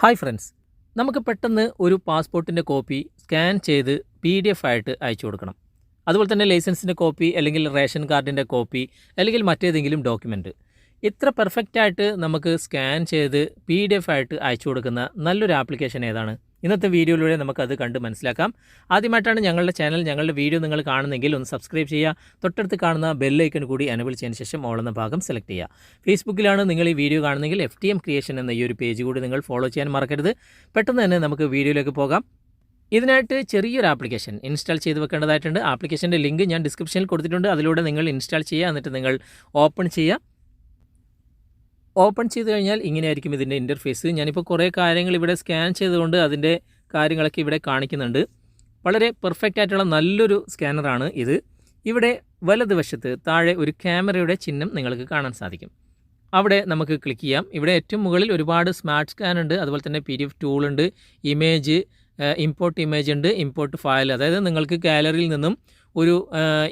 Hi friends നമുക്ക് പെട്ടെന്ന് ഒരു പാസ്പോർട്ടിന്റെ കോപ്പി സ്കാൻ ചെയ്ത് പി ഡി എഫ് ആയിട്ട് അയച്ചു കൊടുക്കണം. അതുപോലെ തന്നെ ലൈസൻസിന്റെ കോപ്പി അല്ലെങ്കിൽ റേഷൻ കാർഡിന്റെ കോപ്പി അല്ലെങ്കിൽ മറ്റേതെങ്കിലും ഡോക്യുമെന്റ് ഇത്ര പെർഫെക്റ്റായിട്ട് നമുക്ക് സ്കാൻ ചെയ്ത് പി ഡി എഫ് ആയിട്ട് അയച്ചു കൊടുക്കുന്ന നല്ലൊരു ആപ്ലിക്കേഷൻ ഏതാണ്? ഇന്നത്തെ വീഡിയോയിലൂടെ നമുക്കത് കണ്ട് മനസ്സിലാക്കാം. ആദ്യമായിട്ടാണ് ഞങ്ങളുടെ ചാനൽ ഞങ്ങളുടെ വീഡിയോ നിങ്ങൾ കാണുന്നെങ്കിൽ ഒന്ന് സബ്സ്ക്രൈബ് ചെയ്യുക. തൊട്ടടുത്ത് കാണുന്ന ബെല്ലൈക്കൺ കൂടി അനുബിൾ ചെയ്യുന്ന ശേഷം ഓൾ എന്ന ഭാഗം സെലക്ട് ചെയ്യുക. ഫേസ്ബുക്കിലാണ് നിങ്ങൾ ഈ വീഡിയോ കാണുന്നെങ്കിൽ എഫ് ടി എം ക്രിയേഷൻ എന്ന ഈ ഒരു പേജ് കൂടി നിങ്ങൾ ഫോളോ ചെയ്യാൻ മറക്കരുത്. പെട്ടെന്ന് തന്നെ നമുക്ക് വീഡിയോയിലേക്ക് പോകാം. ഇതിനായിട്ട് ചെറിയൊരു ആപ്ലിക്കേഷൻ ഇൻസ്റ്റാൾ ചെയ്ത് വെക്കേണ്ടതായിട്ടുണ്ട്. ആപ്ലിക്കേഷന്റെ ലിങ്ക് ഞാൻ ഡിസ്ക്രിപ്ഷനിൽ കൊടുത്തിട്ടുണ്ട്. അതിലൂടെ നിങ്ങൾ ഇൻസ്റ്റാൾ ചെയ്യുക. എന്നിട്ട് നിങ്ങൾ ഓപ്പൺ ചെയ്യുക. ഓപ്പൺ ചെയ്ത് കഴിഞ്ഞാൽ ഇങ്ങനെയായിരിക്കും ഇതിന്റെ ഇന്റർഫേസ് ഞാനിപ്പോൾ കുറേ കാര്യങ്ങൾ ഇവിടെ സ്കാൻ ചെയ്തുകൊണ്ട് അതിന്റെ കാര്യങ്ങളൊക്കെ ഇവിടെ കാണിക്കുന്നുണ്ട്. വളരെ പെർഫെക്റ്റ് ആയിട്ടുള്ള നല്ലൊരു സ്കാനറാണ് ഇത്. ഇവിടെ വലതുവശത്ത് താഴെ ഒരു ക്യാമറയുടെ ചിഹ്നം നിങ്ങൾക്ക് കാണാൻ സാധിക്കും. അവിടെ നമുക്ക് ക്ലിക്ക് ചെയ്യാം. ഇവിടെ ഏറ്റവും മുകളിൽ ഒരുപാട് സ്മാർട്ട് സ്കാൻ ഉണ്ട്. അതുപോലെ തന്നെ പി ഡി എഫ് ടൂൾ ഉണ്ട് ഇമേജ് ഇമ്പോർട്ട് ഇമേജ് ഉണ്ട് ഇമ്പോർട്ട് ഫയൽ അതായത് നിങ്ങൾക്ക് ഗാലറിയിൽ നിന്നും ഒരു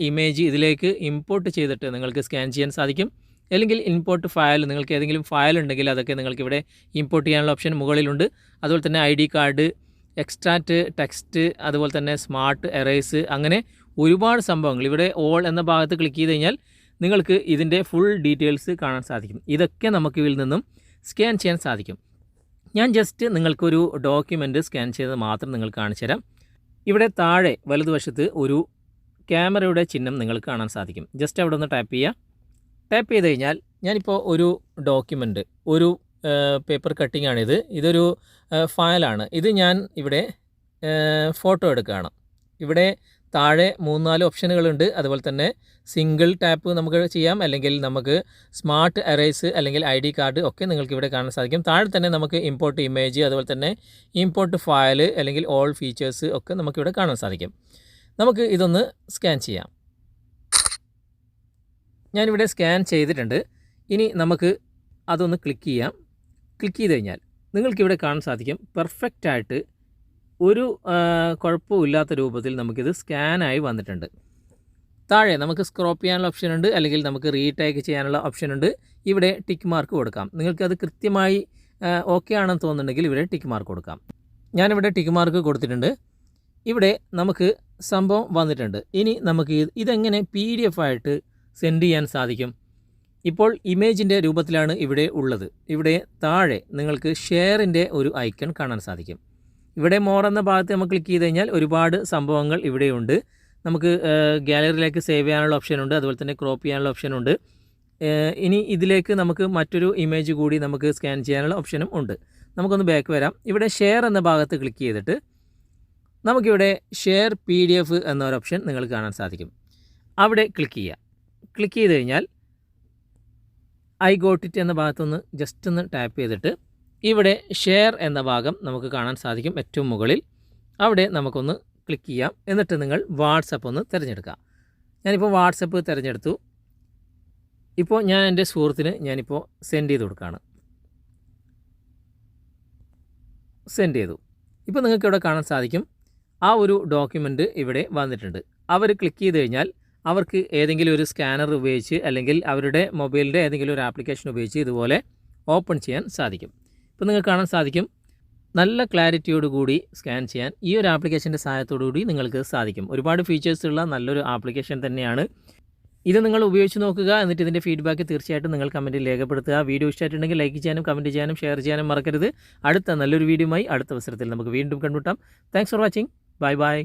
ഇമേജ് ഇതിലേക്ക് ഇമ്പോർട്ട് ചെയ്തിട്ട് നിങ്ങൾക്ക് സ്കാൻ ചെയ്യാൻ സാധിക്കും. അല്ലെങ്കിൽ ഇമ്പോർട്ട് ഫയൽ നിങ്ങൾക്ക് ഏതെങ്കിലും ഫയൽ ഉണ്ടെങ്കിൽ അതൊക്കെ നിങ്ങൾക്ക് ഇവിടെ ഇമ്പോർട്ട് ചെയ്യാനുള്ള ഓപ്ഷൻ മുകളിലുണ്ട്. അതുപോലെ തന്നെ I D card extract text അതുപോലെ തന്നെ സ്മാർട്ട് എറേസ് അങ്ങനെ ഒരുപാട് സംഭവങ്ങൾ. ഇവിടെ ഓൾ എന്ന ഭാഗത്ത് ക്ലിക്ക് ചെയ്ത് കഴിഞ്ഞാൽ നിങ്ങൾക്ക് ഇതിന്റെ ഫുൾ ഡീറ്റെയിൽസ് കാണാൻ സാധിക്കും. ഇതൊക്കെ നമുക്ക് ഇതിൽ നിന്നും സ്കാൻ ചെയ്യാൻ സാധിക്കും. ഞാൻ ജസ്റ്റ് നിങ്ങൾക്കൊരു ഡോക്യുമെന്റ് സ്കാൻ ചെയ്ത് മാത്രം നിങ്ങൾ കാണിച്ചു തരാം. ഇവിടെ താഴെ വലതുവശത്ത് ഒരു ക്യാമറയുടെ ചിഹ്നം നിങ്ങൾക്ക് കാണാൻ സാധിക്കും. ജസ്റ്റ് അവിടെ ഒന്ന് ടാപ്പ് ചെയ്യുക. ടാപ്പ് ചെയ്ത് കഴിഞ്ഞാൽ ഞാനിപ്പോൾ ഒരു ഡോക്യുമെന്റ് ഒരു പേപ്പർ കട്ടിംഗ് ആണിത്. ഇതൊരു ഫയലാണ് ഇത് ഞാൻ ഇവിടെ ഫോട്ടോ എടുക്കുകയാണ്. ഇവിടെ താഴെ മൂന്നാൽ ഓപ്ഷനുകളുണ്ട് അതുപോലെ തന്നെ സിംഗിൾ ടാപ്പ് നമുക്ക് ചെയ്യാം. അല്ലെങ്കിൽ നമുക്ക് സ്മാർട്ട് അറേസ് അല്ലെങ്കിൽ ഐ ഡി കാർഡ് ഒക്കെ നിങ്ങൾക്ക് ഇവിടെ കാണാൻ സാധിക്കും. താഴെ തന്നെ നമുക്ക് ഇമ്പോർട്ട് ഇമേജ് അതുപോലെ തന്നെ ഇമ്പോർട്ട് ഫയൽ അല്ലെങ്കിൽ ഓൾ ഫീച്ചേഴ്സ് ഒക്കെ നമുക്കിവിടെ കാണാൻ സാധിക്കും. നമുക്ക് ഇതൊന്ന് സ്കാൻ ചെയ്യാം. ഞാനിവിടെ സ്കാൻ ചെയ്തിട്ടുണ്ട്. ഇനി നമുക്ക് അതൊന്ന് ക്ലിക്ക് ചെയ്യാം. ക്ലിക്ക് ചെയ്ത് കഴിഞ്ഞാൽ നിങ്ങൾക്കിവിടെ കാണാൻ സാധിക്കും. പെർഫെക്റ്റായിട്ട് ഒരു കുഴപ്പമില്ലാത്ത രൂപത്തിൽ നമുക്കിത് സ്കാനായി വന്നിട്ടുണ്ട്. താഴെ നമുക്ക് സ്ക്രോപ്പ് ചെയ്യാനുള്ള ഓപ്ഷൻ ഉണ്ട്. അല്ലെങ്കിൽ നമുക്ക് റീടേക്ക് ചെയ്യാനുള്ള ഓപ്ഷൻ ഉണ്ട്. ഇവിടെ ടിക്ക് മാർക്ക് കൊടുക്കാം. നിങ്ങൾക്കത് കൃത്യമായി ഓക്കെ ആണെന്ന് തോന്നുന്നുണ്ടെങ്കിൽ ഇവിടെ ടിക്ക് മാർക്ക് കൊടുക്കാം. ഞാനിവിടെ ടിക്ക് മാർക്ക് കൊടുത്തിട്ടുണ്ട്. ഇവിടെ നമുക്ക് സംഭവം വന്നിട്ടുണ്ട്. ഇനി നമുക്ക് ഇതെങ്ങനെ പി ഡി എഫ് ആയിട്ട് സെൻഡ് ചെയ്യാൻ സാധിക്കും. ഇപ്പോൾ ഇമേജിന്റെ രൂപത്തിലാണ് ഇവിടെ ഉള്ളത്. ഇവിടെ താഴെ നിങ്ങൾക്ക് ഷെയറിന്റെ ഒരു ഐക്കൺ കാണാൻ സാധിക്കും. ഇവിടെ മോർ എന്ന ഭാഗത്ത് നമ്മൾ ക്ലിക്ക് ചെയ്ത് കഴിഞ്ഞാൽ ഒരുപാട് സംഭവങ്ങൾ ഇവിടെയുണ്ട്. നമുക്ക് ഗാലറിയിലേക്ക് സേവ് ചെയ്യാനുള്ള ഓപ്ഷൻ ഉണ്ട്. അതുപോലെ തന്നെ ക്രോപ്പ് ചെയ്യാനുള്ള ഓപ്ഷൻ ഉണ്ട്. ഇനി ഇതിലേക്ക് നമുക്ക് മറ്റൊരു ഇമേജ് കൂടി നമുക്ക് സ്കാൻ ചെയ്യാനുള്ള ഓപ്ഷനും ഉണ്ട്. നമുക്കൊന്ന് ബാക്ക് വരാം. ഇവിടെ ഷെയർ എന്ന ഭാഗത്ത് ക്ലിക്ക് ചെയ്തിട്ട് നമുക്കിവിടെ ഷെയർ പി ഡി എഫ് എന്നൊരു ഓപ്ഷൻ നിങ്ങൾക്ക് കാണാൻ സാധിക്കും. അവിടെ ക്ലിക്ക് ചെയ്യുക. ക്ലിക്ക് ചെയ്ത് കഴിഞ്ഞാൽ ഐ ഗോട്ട് ഇറ്റ് എന്ന ഭാഗത്തൊന്ന് ജസ്റ്റ് ഒന്ന് ടാപ്പ് ചെയ്തിട്ട് ഇവിടെ ഷെയർ എന്ന ഭാഗം നമുക്ക് കാണാൻ സാധിക്കും ഏറ്റവും മുകളിൽ. അവിടെ നമുക്കൊന്ന് ക്ലിക്ക് ചെയ്യാം. എന്നിട്ട് നിങ്ങൾ വാട്സപ്പ് ഒന്ന് തിരഞ്ഞെടുക്കുക. ഞാനിപ്പോൾ വാട്സപ്പ് തിരഞ്ഞെടുത്തു. ഇപ്പോൾ ഞാൻ എന്റെ സുഹൃത്തിന് ഞാനിപ്പോൾ സെൻഡ് ചെയ്ത് കൊടുക്കുകയാണ്. സെൻഡ് ചെയ്തു. ഇപ്പോൾ നിങ്ങൾക്ക് ഇവിടെ കാണാൻ സാധിക്കും. ആ ഒരു ഡോക്യുമെന്റ് ഇവിടെ വന്നിട്ടുണ്ട്. അവർ ക്ലിക്ക് ചെയ്ത് കഴിഞ്ഞാൽ അവർക്ക് ഏതെങ്കിലും ഒരു സ്കാനർ ഉപയോഗിച്ച് അല്ലെങ്കിൽ അവരുടെ മൊബൈലിന്റെ ഏതെങ്കിലും ഒരു ആപ്ലിക്കേഷൻ ഉപയോഗിച്ച് ഇതുപോലെ ഓപ്പൺ ചെയ്യാൻ സാധിക്കും. ഇപ്പോൾ നിങ്ങൾക്ക് കാണാൻ സാധിക്കും. നല്ല ക്ലാരിറ്റിയോടുകൂടി സ്കാൻ ചെയ്യാൻ ഈ ഒരു ആപ്ലിക്കേഷന്റെ സഹായത്തോടുകൂടി നിങ്ങൾക്ക് സാധിക്കും. ഒരുപാട് ഫീച്ചേഴ്സുള്ള നല്ലൊരു ആപ്ലിക്കേഷൻ തന്നെയാണ്. ഇത് നിങ്ങൾ ഉപയോഗിച്ച് നോക്കുക എന്നിട്ട് ഇതിന്റെ ഫീഡ്ബാക്ക് തീർച്ചയായിട്ടും നിങ്ങൾ കമന്റിൽ രേഖപ്പെടുത്തുക. വീഡിയോ ഇഷ്ടമായിട്ടുണ്ടെങ്കിൽ ലൈക്ക് ചെയ്യാനും കമന്റ് ചെയ്യാനും ഷെയർ ചെയ്യാനും മറക്കരുത്. അടുത്ത നല്ലൊരു വീഡിയോയുമായി അടുത്ത അവസരത്തിൽ നമുക്ക് വീണ്ടും കണ്ടുമുട്ടാം. Thanks for watching bye bye